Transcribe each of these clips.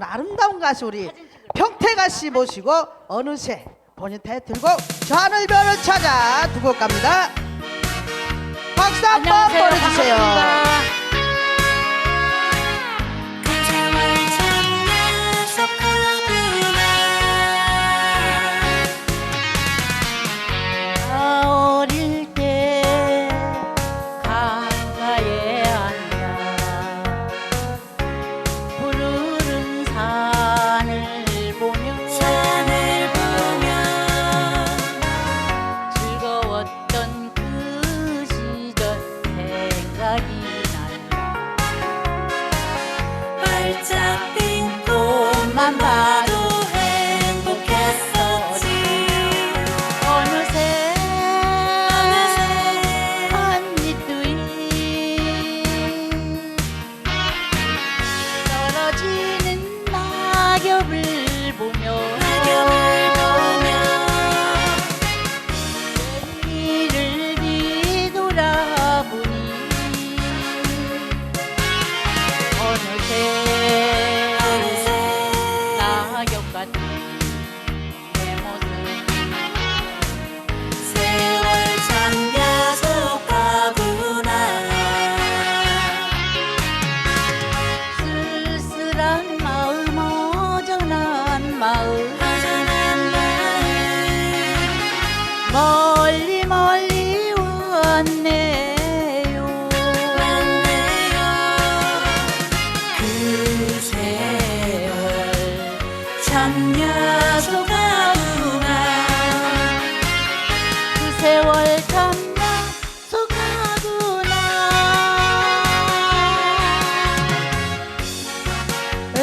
아름다운 가수 우리 평태 가시 모시고 어느새 본인태 들고 좌늘별을 찾아 두 곡 갑니다. 박수 한번 보내주세요.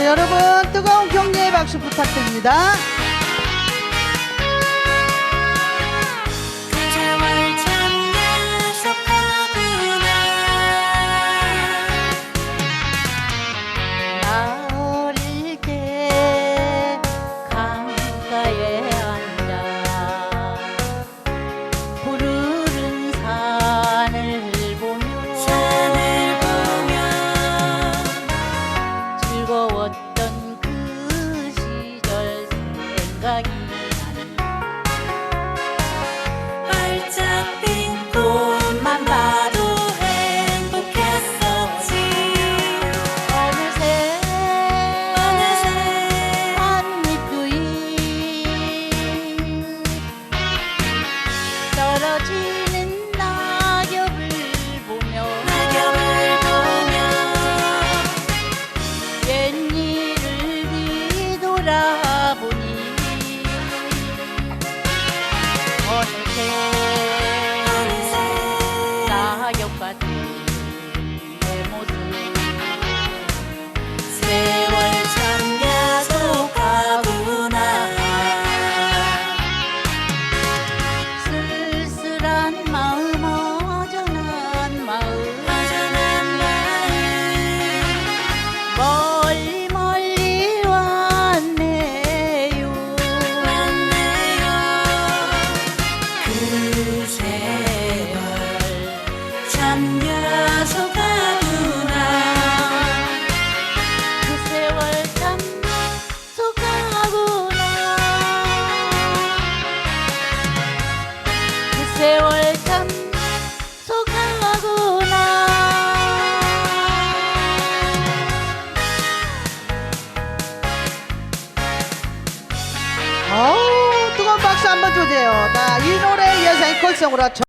여러분 뜨거운 격려의 박수 부탁드립니다. melody 불러주세요. 자, 이 노래 연상 콜송으로